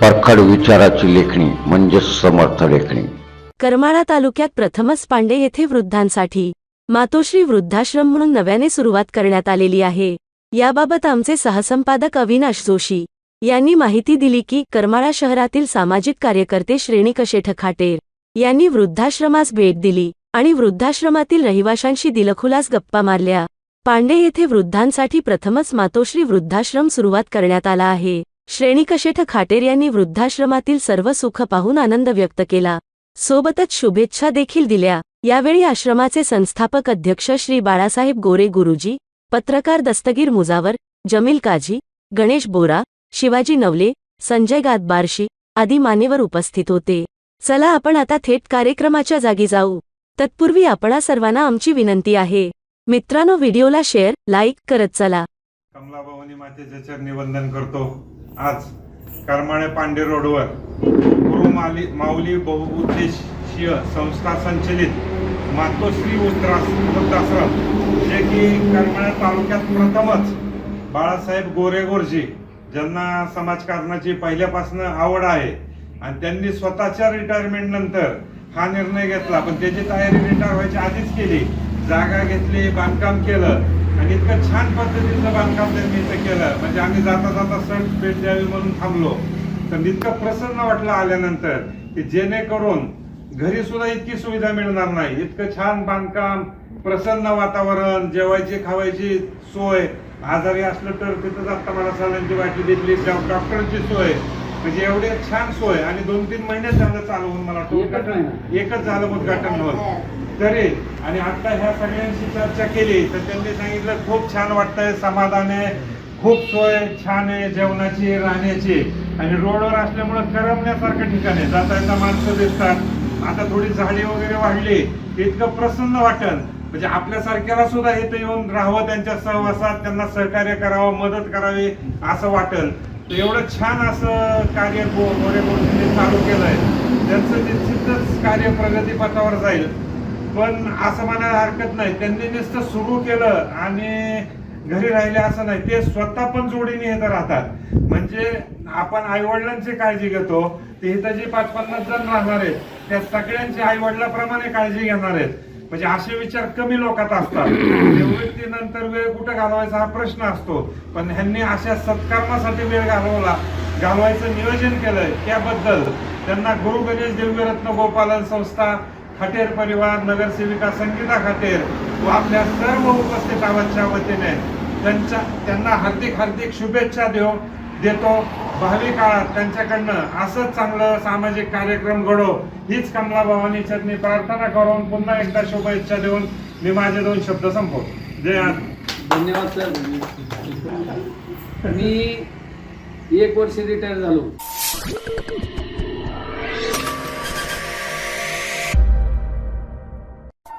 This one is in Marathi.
परखड विचाराची लेखणी म्हणजेच समर्थ लेखणी. करमाळा तालुक्यात प्रथमच पांडे येथे वृद्धांसाठी मातोश्री वृद्धाश्रम म्हणून नव्याने सुरुवात करण्यात आलेली आहे. याबाबत आमचे सहसंपादक अविनाश जोशी यांनी माहिती दिली की करमाळा शहरातील सामाजिक कार्यकर्ते श्रेणी कशेठ खाटेर यांनी वृद्धाश्रमास भेट दिली आणि वृद्धाश्रमातील रहिवाशांशी दिलखुलास गप्पा मारल्या. पांडे येथे वृद्धांसाठी प्रथमच मातोश्री वृद्धाश्रम सुरुवात करण्यात आला आहे. श्रेणीकशेठ खाटेर यांनी वृद्धाश्रमातील सर्व सुख पाहून आनंद व्यक्त केला. सोबतच शुभेच्छा देखील दिल्या. यावेळी आश्रमाचे संस्थापक अध्यक्ष श्री बाळासाहेब गोरे गुरुजी पत्रकार दस्तगीर मुजावर जमील काझी गणेश बोरा शिवाजी नवले संजय गादबारशी आदी मानेवर उपस्थित होते. चला आपण आता थेट कार्यक्रमाच्या जागी जाऊ. तत्पूर्वी आपणा सर्वांना आमची विनंती आहे. मित्रांनो व्हिडिओला शेअर लाईक करत चला. कमला भवानी मातेचे चरणी वंदन करतो. आज करमाळे पांडे रोडवर गुरु माली माऊली बहुउद्देशीय संस्था संचलित मातोश्री वृद्धास- वृद्धाश्रम जे की करमाळे तालुक्यात प्रथमच बाळासाहेब गोरे गोरजी ज्यांना समाजकारणाची पहिल्यापासून आवड आहे आणि त्यांनी स्वतःच्या रिटायरमेंट नंतर हा निर्णय घेतला. पण त्याची तयारी रिटायर व्हायची आधीच केली. जागा घेतली बांधकाम केलं आणि इतकं छान पद्धतीचं बांधकाम त्यांनी इथं केलं. म्हणजे आम्ही जाता जाता सण भेट द्यावी म्हणून थांबलो. तर इतकं प्रसन्न वाटलं आल्यानंतर की जेणेकरून घरी सुद्धा इतकी सुविधा मिळणार नाही. इतकं छान बांधकाम प्रसन्न वातावरण जेवायची खावायची सोय. आजारी असलं तर तिथं जाता मला सलांची वाटी दिली डॉक्टरची सोय. म्हणजे एवढे छान सोय आणि दोन तीन महिने झालं चालवून मला वाटतं एकच झालं उद्घाटन होत तरी आणि आता ह्या सगळ्यांशी चर्चा केली तर त्यांनी सांगितलं खूप छान वाटतंय समाधान आहे खूप सोय छान आहे जेवणाची राहण्याची. आणि रोडवर असल्यामुळं करमण्यासारखं ठिकाण आहे. जाता येता माणसं दिसतात. आता थोडी झाडी वगैरे वाढली इतकं प्रसन्न वाटन म्हणजे आपल्यासारख्याला सुद्धा इथं येऊन राहावं त्यांच्या सहवासात त्यांना सहकार्य करावं मदत करावी असं वाटल तर एवढं छान असं कार्य गो गोरे गोष्टीने चालू केलंय त्यांचं निश्चितच कार्य प्रगतीपथावर जाईल. पण असं म्हणायला हरकत नाही. त्यांनी नुसतं सुरू केलं आणि घरी राहिले असं नाही. ते स्वतः पण जोडीने येत राहतात. म्हणजे आपण आई वडिलांची काळजी घेतो. ते इथं जे पाच पन्नास जण राहणार आहेत त्या सगळ्यांची आई वडिलाप्रमाणे काळजी घेणार आहेत. म्हणजे असे विचार कमी लोकात असतात. निवृत्तीनंतर वेळ कुठं घालवायचा हा प्रश्न असतो. पण ह्यांनी अशा सत्कर्मासाठी वेळ घालवला घालवायचं नियोजन केलंय त्याबद्दल त्यांना गुरु गणेश दिव्यरत्न गोपालन संस्था खाटेर परिवार नगरसेविका संगीता खाटेर व आपल्या सर्व उपस्थितांच्या वतीने त्यांच्या त्यांना हार्दिक हार्दिक शुभेच्छा देऊ देतो. भावी काळात त्यांच्याकडनं असंच चांगलं सामाजिक कार्यक्रम घडो. हीच कमला भवानी चरणी प्रार्थना करून पुन्हा एकदा शुभेच्छा देऊन मी माझे दोन शब्द संपवतो. जय धन्यवाद सर. मी एक वर्ष रिटायर झालो.